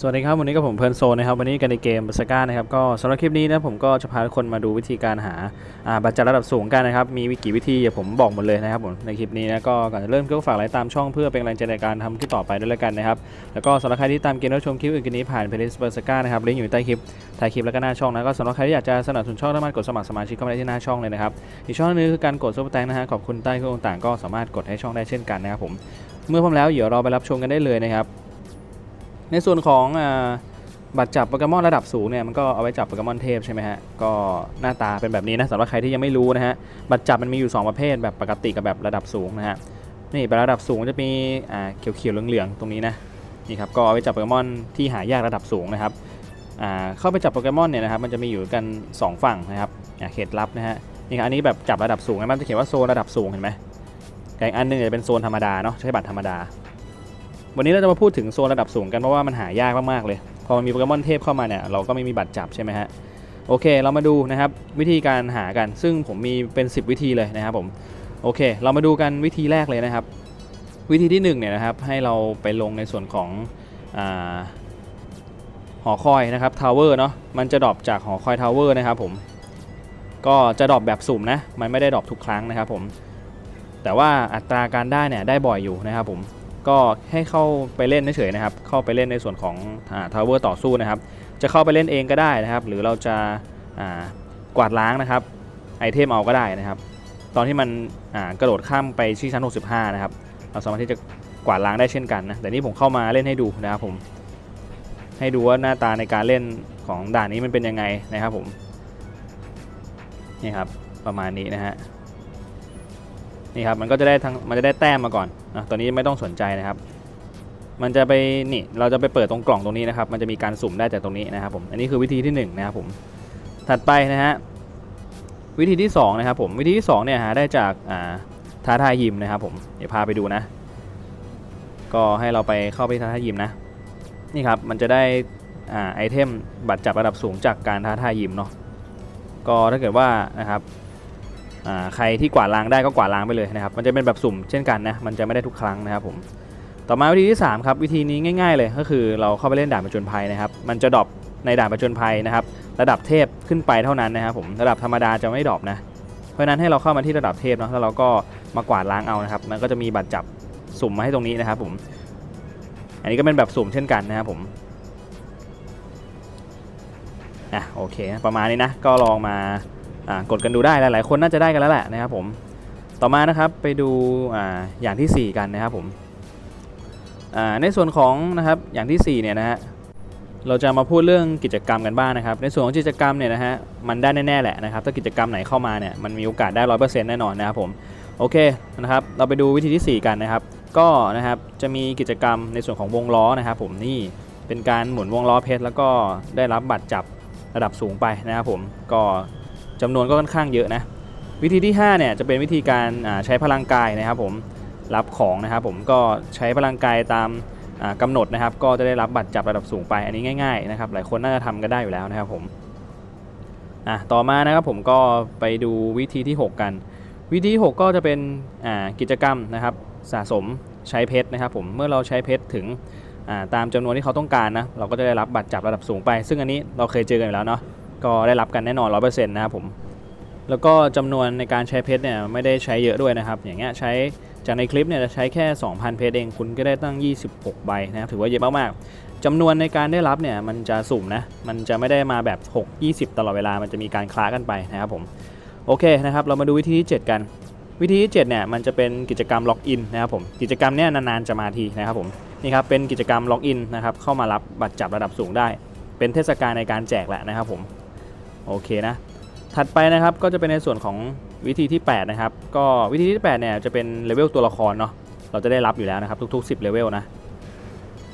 สวัสดีครับวันนี้ก็ผมเพลิร์นโซนนะครับวันนี้กันในเกมบัสก้านะครับก็สำหรับคลิปนี้นะผมก็จะพาทุกคนมาดูวิธีการหาอาบัตรจัดระดับสูงกันนะครับมีวิกี่วิธีผมบอกหมดเลยนะครับผมในคลิปนี้นะก็ก่อนจะเริ่มก็ฝากไลค์ตามช่องเพื่อเป็นกำลังใจในการทำคลิปต่อไปด้วยแล้วกันนะครับแล้วก็สำหรับใครที่ตามเกมรับชมคลิปอื่นกันนี้ผ่านเพลย์ลิสต์บัสก้านะครับลิงก์อยู่ใต้คลิปท้ายคลิปแล้วก็หน้าช่องนะก็สำหรับใครที่อยากจะสนับสนุนช่องสามารถกดสมัครสมาชิกเข้ามาได้ที่หน้าช่องเลยนะครับอีกช่องนึงคือการกดซุปเปอร์แตงนะฮะขอบคุณใต้ข้อต่างๆก็สามารถกดให้ช่องได้เช่นกันนะครับผมเมื่อพร้อมแล้วเดี๋ยวเราไปรับชมกันได้เลยนะครับ ในส่วนของอบัตรจับโปเกมอนระดับสูงเนี่ยมันก็เอาไว้จับโปเกมอนเทพใช่ไหมฮะก็หน้าตาเป็นแบบนี้นะสำหรับใครที่ยังไม่รู้นะฮะบัตรจับมันมีอยู่ 2 ประเภทแบบปกติกับแบบระดับสูงนะฮะนี่แบบระดับสูงจะมีอ่าเขียวๆเหลืองๆตรงนี้นะนี่ครับก็เอาไว้จับโปเกมอนที่หายากระดับสูงนะครับอ่าเข้าไปจับโปเกมอนเนี่ยนะครับมันจะมีอยู่กัน 2 ฝั่งนะครับอ่าเขตลับนะฮะนี่ครับอันนี้แบบจับระดับสูงนะมันจะเขียนว่าโซนระดับสูงเห็นไหมแต่อีกอันหนึงจะเป็นโซนธรรมดาเนาะใช้บัตรธรรมดา วันนี้เราจะมาพูดถึงโซนระดับสูงกันเพราะว่ามันหายากมากๆเลย พอมันมีโปเกมอนเทพเข้ามาเนี่ยเราก็ไม่มีบัตรจับใช่ไหมฮะโอเค เรามาดูนะครับวิธีการหากัน ซึ่งผมมีเป็น 10 วิธีเลยนะครับผมโอเค เรามาดูกันวิธีแรกเลยนะครับ วิธีที่1เนี่ยนะครับให้เราไปลงในส่วนของอหอคอยนะครับทาวเวอร์เนาะมันจะดรอปจากหอคอยทาวเวอร์นะครับผมก็จะดรอปแบบสุ่มนะมันไม่ได้ดรอปทุกครั้งนะครับผมแต่ว่าอัตราการได้เนี่ยได้บ่อยอยู่นะครับผม ก็ให้เข้าไปเล่นเฉยๆนะครับ เข้าไปเล่นในส่วนของทาวเวอร์ต่อสู้นะครับ จะเข้าไปเล่นเองก็ได้นะครับ หรือเราจะกวาดล้างนะครับไอเทมเอาก็ได้นะครับ ตอนที่มันกระโดดข้ามไปที่ชั้น 65 นะครับ เราสามารถที่จะกวาดล้างได้เช่นกันนะ แต่นี่ผมเข้ามาเล่นให้ดูนะครับผม ให้ดูว่าหน้าตาในการเล่นของด่านนี้มันเป็นยังไงนะครับผม นี่ครับประมาณนี้นะฮะ นี่ครับมันก็จะได้ทั้งมันจะได้แต้มมาก่อนนะตอนนี้ไม่ต้องสนใจนะครับ มันจะไปนี่เราจะไปเปิดตรงกล่องตรงนี้นะครับ มันจะมีการสุ่มได้จากตรงนี้นะครับผม อันนี้คือวิธีที่1นงนะครับผม ถัดไปนะฮะวิธีที่2นะครับผมวิธีที่2เนี่ยหาได้จากอ่าท้าทายยิมนะครับผมเดี๋ยวพาไปดูนะ ก็ให้เราไปเข้าไปท้าทายยิมนะนี่ครับมันจะได้อ่าไอเทมบัตรจับระดับสูงจากการท้าทายยิมเนาะก็ถ้าเกิดว่านะครับ ใครที่กวาดล้างได้ก็กวาดล้างไปเลยนะครับ มันจะเป็นแบบสุ่มเช่นกันนะ มันจะไม่ได้ทุกครั้งนะครับผม ต่อมาวิธีที่ 3 ครับ วิธีนี้ง่าย ๆ เลยก็คือเราเข้าไปเล่นด่านประจนภัยนะครับ มันจะดรอปในด่านประจนภัยนะครับ ระดับเทพขึ้นไปเท่านั้นนะครับผม ระดับธรรมดาจะไม่ดรอปนะ เพราะนั้นให้เราเข้ามาที่ระดับเทพเนาะ แล้วเราก็มากวาดล้างเอานะครับ มันก็จะมีบัตรจับสุ่มมาให้ตรงนี้นะครับผม อันนี้ก็เป็นแบบสุ่มเช่นกันนะครับผมอะโอเค ประมาณนี้นะ ก็ลองมา กดกันดูได้หลาย ๆ คนน่าจะได้กันแล้วแหละนะครับผมต่อมานะครับไปดูออย่างทีสี่ 4 กันนะครับผมในส่วนของนะครับอย่างที่4เนี่ยนะฮะเราจะมาพูดเรื่องกิจกรรมกันบ้างนะครับ ในส่วนของกิจกรรมเนี่ยนะฮะมันได้แน่ ๆ แหละนะครับ ถ้ากิจกรรมไหนเข้ามาเนี่ยมันมีโอกาสได้ร้อยเปอร์เซ็นต์แน่นอนนะครับผมโอเคนะครับ เราไปดูวิธีที่ 4 กันนะครับ ก็นะครับจะมีกิจกรรมในส่วนของวงล้อนะครับ ผมนี่เป็นการหมุนวงล้อเพชรแล้วก็ได้รับบัตรจับระดับสูงไปนะครับผมก็ จำนวนก็ค่อนข้างเยอะนะ วิธีที่5เนี่ยจะเป็นวิธีการใช้พลังกายนะครับผมรับของนะครับผมก็ใช้พลังกายตามอ่ากำหนดนะครับ ก็จะได้รับบัตรจับระดับสูงไปอันนี้ง่ายๆนะครับหลายคนน่าจะทำกันได้อยู่แล้วนะครับผมอะต่อมานะครับผมก็ไปดูวิธีที่ 6 กัน วิธีที่6ก็จะเป็นกิจกรรมนะครับสะสมใช้เพชรนะครับผมเมื่อเราใช้เพชรถึงตามจำนวนที่เขาต้องการนะเราก็จะได้รับบัตรจับระดับสูงไป ซึ่งอันนี้เราเคยเจอกันอยู่แล้วเนาะ ก็ได้รับกันแน่นอน 100%นะครับผม แล้วก็จำนวนในการใช้เพชรเนี่ยไม่ได้ใช้เยอะด้วยนะครับ อย่างเงี้ยใช้จากในคลิปเนี่ยจะใช้แค่ 2,000 เพชรเองคุณก็ได้ตั้ง 26 ใบนะครับถือว่าเยอะมากๆจำนวนในการได้รับเนี่ยมันจะสุ่มนะ มันจะไม่ได้มาแบบ 6 20 ตลอดเวลา มันจะมีการคล้ากันไปนะครับผม โอเคนะครับ เรามาดูวิธีที่ 7 กัน วิธีที่ 7 เนี่ยมันจะเป็นกิจกรรมล็อกอินนะครับผม กิจกรรมเนี่ยนานๆจะมาทีนะครับผม นี่ครับเป็นกิจกรรมล็อกอินนะครับเข้ามารับบัตรจับระดับสูงได้ เป็นเทศกาลในการแจกแหละนะครับผม โอเคนะ ถัดไปนะครับก็จะเป็นในส่วนของวิธีที่ 8 นะครับ ก็วิธีที่ 8 เนี่ยจะเป็นเลเวลตัวละครเนาะ เราจะได้รับอยู่แล้วนะครับทุกๆ 10เลเวลนะ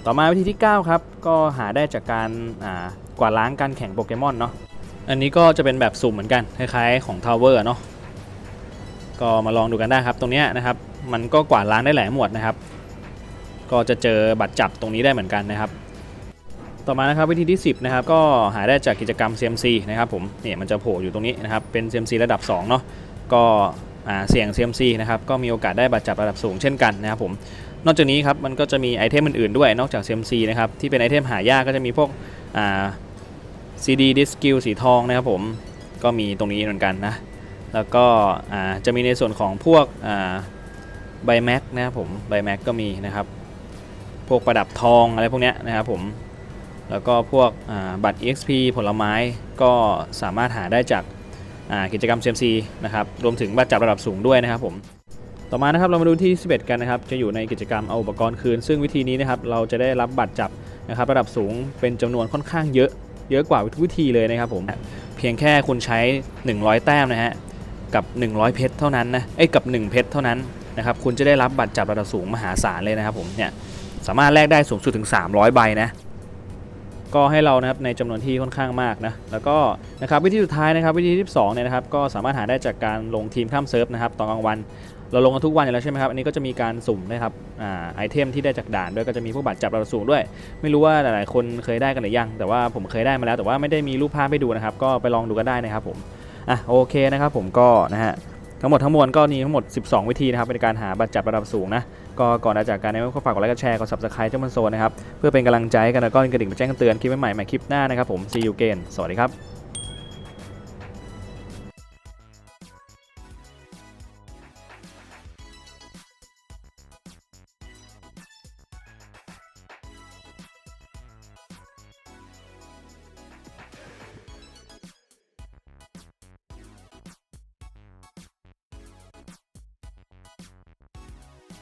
ต่อมาวิธีที่ 9 ครับ ก็หาได้จากการอ่ากวาดล้างการแข่งโปเกมอนเนาะ อันนี้ก็จะเป็นแบบสุ่มเหมือนกัน คล้ายๆของทาวเวอร์เนาะ ก็มาลองดูกันได้ครับ ตรงนี้นะครับ มันก็กวาดล้างได้หลายหมวดนะครับ ก็จะเจอบัตรจับตรงนี้ได้เหมือนกันนะครับ ต่อมานะครับวิธีที่ 10นะครับก็หาได้จากกิจกรรม CMC นะครับผมเนี่ยมันจะโผล่อยู่ตรงนี้นะครับเป็น CMC ระดับ2เนาะก็เสี่ยง CMC นะครับก็มีโอกาสได้บัตรจับระดับสูงเช่นกันนะครับผมนอกจากนี้ครับมันก็จะมีไอเทมอื่นๆด้วยนอกจาก CMC นะครับที่เป็นไอเทมหายากก็จะมีพวกอ่า CD Disk i l l สีทองนะครับผมก็มีตรงนี้เหมือนกันนะแล้วก็อ่าจะมีในส่วนของพวกใบแม็กนะครับผมใบแม็กก็มีนะครับพวกประดับทองอะไรพวกนี้นะครับผม แล้วก็พวกบัตร EXP ผลไม้ก็สามารถหาได้จากกิจกรรม CMC นะครับรวมถึงบัตรจับระดับสูงด้วยนะครับผมต่อมานะครับเรามาดูที่ 11 กันนะครับจะอยู่ในกิจกรรมเอาอุปกรณ์คืน ซึ่งวิธีนี้นะครับเราจะได้รับบัตรจับนะครับระดับสูงเป็นจำนวนค่อนข้างเยอะเยอะกว่าทุกวิธีเลยนะครับผมเพียงแค่คุณใช้ 100 แต้มนะฮะกับ 100 เพชรเท่านั้นนะเอ้ยกับ 1 เพชรเท่านั้นนะครับคุณจะได้รับบัตรจับระดับสูงมหาศาลเลยนะครับผมเนี่ยสามารถแลกได้สูงสุดถึง 300 ใบนะ ก็ให้เรานะครับในจำนวนที่ค่อนข้างมากนะแล้วก็นะครับวิธีสุดท้ายนะครับวิธีที่2เนี่ยนะครับก็สามารถหาได้จากการลงทีมข้ามเซิร์ฟนะครับตอนกลางวัน เราลงกันทุกวันอยู่แล้วใช่ไหมครับอันนี้ก็จะมีการสุ่มนะครับอ่าไอเทมที่ได้จากด่านด้วยก็จะมีพวกบัตรจับระดับสูงด้วย ไม่รู้ว่าหลายๆคนเคยได้กันหรือยัง แต่ว่าผมเคยได้มาแล้ว แต่ว่าไม่ได้มีรูปภาพให้ดูนะครับก็ไปลองดูกันได้นะครับผมอะโอเคนะครับผมก็นะฮะ ทั้งหมดทั้งมวลก็มีทั้งหมด 12 วิธีนะครับในการหาบัตรจับระดับสูงนะก็ก่อนจากการในก็ฝากกดไลค์กดแชร์กด subscribe เจ้ามันโซนนะครับเพื่อเป็นกำลังใจกันแล้วก็กระดิ่งไปแจ้งเตือนคลิปใหม่ๆใหม่คลิปหน้านะครับผม see you again สวัสดีครับ